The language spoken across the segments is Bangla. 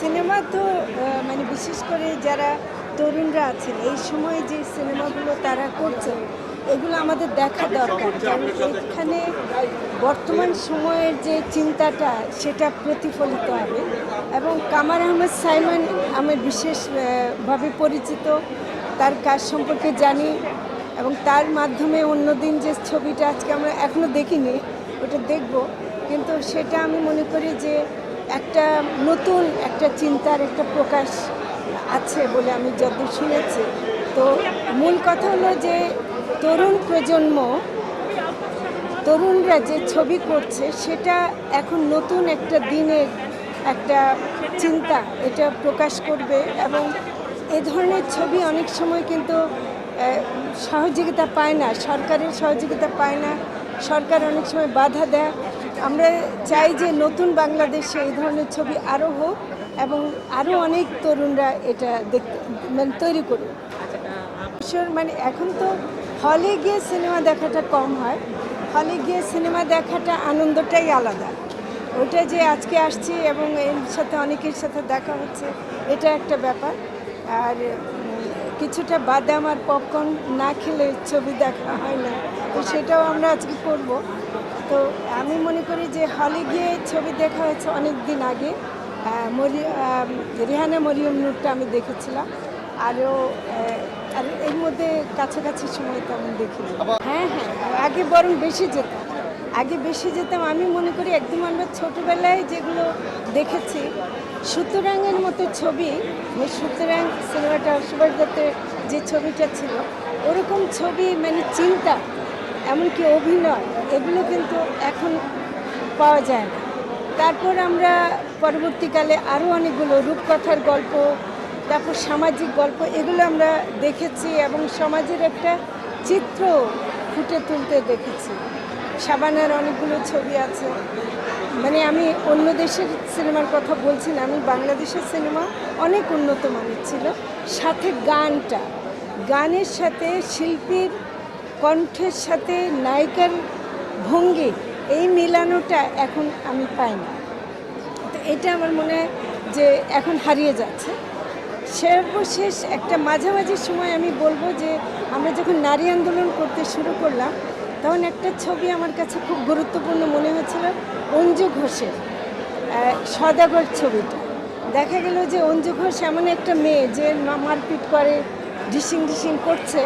সিনেমা তো মানে বিশেষ করে যারা তরুণরা আছেন, এই সময় যে সিনেমাগুলো তারা করছেন এগুলো আমাদের দেখা দরকার। কারণ এখানে বর্তমান সময়ের যে চিন্তাটা, সেটা প্রতিফলিত হবে। এবং কামার আহমেদ সাইমন আমার বিশেষভাবে পরিচিত, তার কাজ সম্পর্কে জানি, এবং তার মাধ্যমে অন্যদিন যে ছবিটা আজকে আমরা এখনও দেখিনি, ওটা দেখব। কিন্তু সেটা আমি মনে করি যে একটা নতুন একটা চিন্তার একটা প্রকাশ আছে বলে আমি যতদূর শুনেছি। তো মূল কথা হলো যে তরুণ প্রজন্ম, তরুণরা যে ছবি করছে, সেটা এখন নতুন একটা দিনের একটা চিন্তা এটা প্রকাশ করবে এবং এ ধরনের ছবি অনেক সময় কিন্তু সহযোগিতা পায় না, সরকারের সহযোগিতা পায় না, সরকার অনেক সময় বাধা দেয়। আমরা চাই যে নতুন বাংলাদেশে এই ধরনের ছবি আরও হোক এবং আরও অনেক তরুণরা এটা দেখতে মানে তৈরি করুক। মানে এখন তো হলে গিয়ে সিনেমা দেখাটা কম হয়, হলে গিয়ে সিনেমা দেখাটা আনন্দটাই আলাদা। ওইটা যে আজকে আসছি এবং এর সাথে অনেকের সাথে দেখা হচ্ছে, এটা একটা ব্যাপার। আর কিছুটা বাদাম আর পপকর্ন না খেলে ছবি দেখা হয় না, তো সেটাও আমরা আজকে করব। তো আমি মনে করি যে হলে গিয়ে ছবি দেখা হয়েছে অনেক দিন আগে। মরি রেহানা মরিয়ম নূরটা আমি দেখেছিলাম। আরও আর এর মধ্যে কাছাকাছি সময় তেমন দেখিনি। হ্যাঁ হ্যাঁ আগে বরং বেশি যেতাম। আগে বেশি যেতাম, আমি মনে করি একদম আমরা ছোটোবেলায় যেগুলো দেখেছি, সুতরাংয়ের মতো ছবি সুতরাং সিনেমাটা সুভাষ দত্তের যে ছবিটা ছিল, ওরকম ছবি মানে চিন্তা এমনকি অভিনয়, এগুলো কিন্তু এখন পাওয়া যায় না। তারপর আমরা পরবর্তীকালে আরও অনেকগুলো রূপকথার গল্প, তারপর সামাজিক গল্প, এগুলো আমরা দেখেছি এবং সমাজের একটা চিত্র ফুটে তুলতে দেখেছি। সাবানার অনেকগুলো ছবি আছে। মানে আমি অন্য দেশের সিনেমার কথা বলছি না, আমি বাংলাদেশের সিনেমা অনেক উন্নত মানের ছিল। সাথে গানটা, গানের সাথে শিল্পীর কণ্ঠের সাথে নায়িকার ভঙ্গি, এই মিলানোটা এখন আমি পাই না তো এটা আমার মনে হয় যে এখন হারিয়ে যাচ্ছে। সর্বশেষ একটা মাঝামাঝি সময় আমি বলব যে আমরা যখন নারী আন্দোলন করতে শুরু করলাম, তখন একটা ছবি আমার কাছে খুব গুরুত্বপূর্ণ মনে হয়েছিল, অঞ্জু ঘোষের সদাগর ছবিটা। দেখা গেল যে অঞ্জু ঘোষ এমন একটা মেয়ে যে মারপিট করে ডিসিং ডিসিং করছে।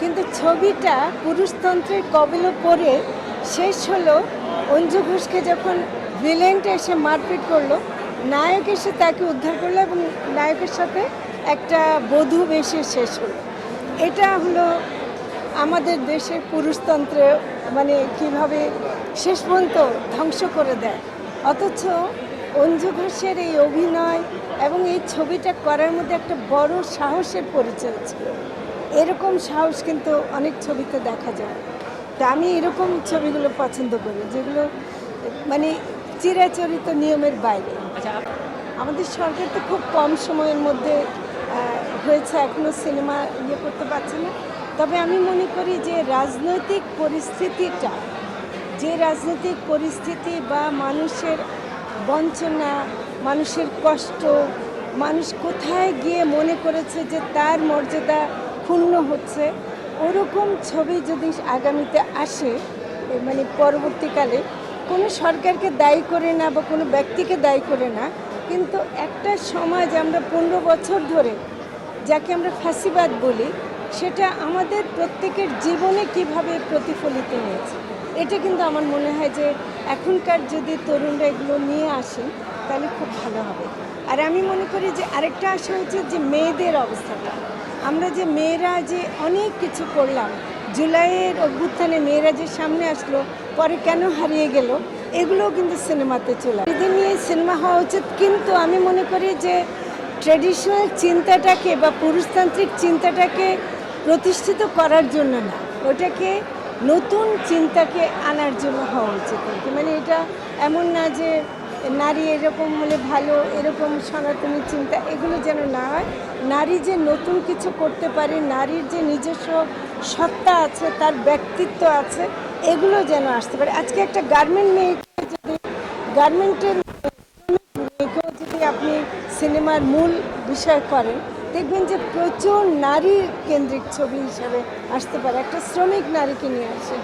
কিন্তু ছবিটা পুরুষতন্ত্রের কবলে পড়ে শেষ হলো অঞ্জু ঘোষকে যখন ভিলেন্ট এসে মারপিট করল, নায়ক এসে তাকে উদ্ধার করল এবং নায়কের সাথে একটা বধূ বেশে শেষ হলো। এটা হলো আমাদের দেশের পুরুষতন্ত্রে মানে কীভাবে শেষ পর্যন্ত ধ্বংস করে দেয়। অথচ অঞ্জু ঘোষের এই অভিনয় এবং এই ছবিটা করার মধ্যে একটা বড় সাহসের পরিচয় ছিল। এরকম সাহস কিন্তু অনেক ছবিতে দেখা যায়। তা আমি এরকম ছবিগুলো পছন্দ করি যেগুলো মানে চিরাচরিত নিয়মের বাইরে। আমাদের সরকার তো খুব কম সময়ের মধ্যে হয়েছে এখনও সিনেমা ইয়ে করতে পারছে না। তবে আমি মনে করি যে রাজনৈতিক পরিস্থিতিটা যে রাজনৈতিক পরিস্থিতি বা মানুষের বঞ্চনা মানুষের কষ্ট মানুষ কোথায় গিয়ে মনে করেছে যে তার মর্যাদা ক্ষুণ্ণ হচ্ছে, ওরকম ছবি যদি আগামীতে আসে মানে পরবর্তীকালে কোনো সরকারকে দায়ী করে না বা কোনো ব্যক্তিকে দায়ী করে না, কিন্তু একটা সমাজ আমরা পনেরো বছর ধরে যাকে আমরা ফাঁসিবাদ বলি, সেটা আমাদের প্রত্যেকের জীবনে কীভাবে প্রতিফলিত হয়েছে? এটা কিন্তু আমার মনে হয় যে এখনকার যদি তরুণরা এগুলো নিয়ে আসেন, তাহলে খুব ভালো হবে। আর আমি মনে করি যে আরেকটা আশা উচিত যে মেয়েদের অবস্থাটা। আমরা যে মেয়েরা যে অনেক কিছু করলাম, জুলাইয়ের অভ্যুত্থানে মেয়েরা যে সামনে আসলো, পরে কেন হারিয়ে গেল, এগুলোও কিন্তু সিনেমাতে চলে। এদের নিয়ে সিনেমা হওয়া উচিত, কিন্তু আমি মনে করি যে ট্রেডিশনাল চিন্তাটাকে বা পুরুষতান্ত্রিক চিন্তাটাকে প্রতিষ্ঠিত করার জন্য না, ওটাকে নতুন চিন্তাকে আনার জন্য হওয়া উচিত মানে এটা এমন না যে নারী এরকম হলে ভালো, এরকম সনাতনী চিন্তা, এগুলো যেন না হয়। নারী যে নতুন কিছু করতে পারে, নারীর যে নিজস্ব সত্তা আছে, তার ব্যক্তিত্ব আছে, এগুলো যেন আসতে পারে। আজকে একটা গার্মেন্ট মেয়েকে যদি গার্মেন্টের মেয়েকেও যদি আপনি সিনেমার মূল বিষয় করেন, দেখবেন যে প্রচুর নারী কেন্দ্রিক ছবি হিসাবে আসতে পারে। একটা শ্রমিক নারীকে নিয়ে আসে,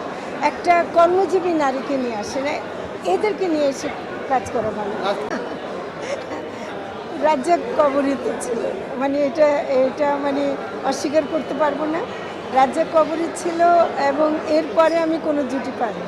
একটা কর্মজীবী নারীকে নিয়ে আসেন এদেরকে নিয়ে এসে কাজ করা ভালো। রাজ্জাক কবরিত ছিল। মানে এটা এটা মানে অস্বীকার করতে পারব না। রাজ্জাক কবরিত ছিল এবং এরপরে আমি কোনো জুটি পাইনি।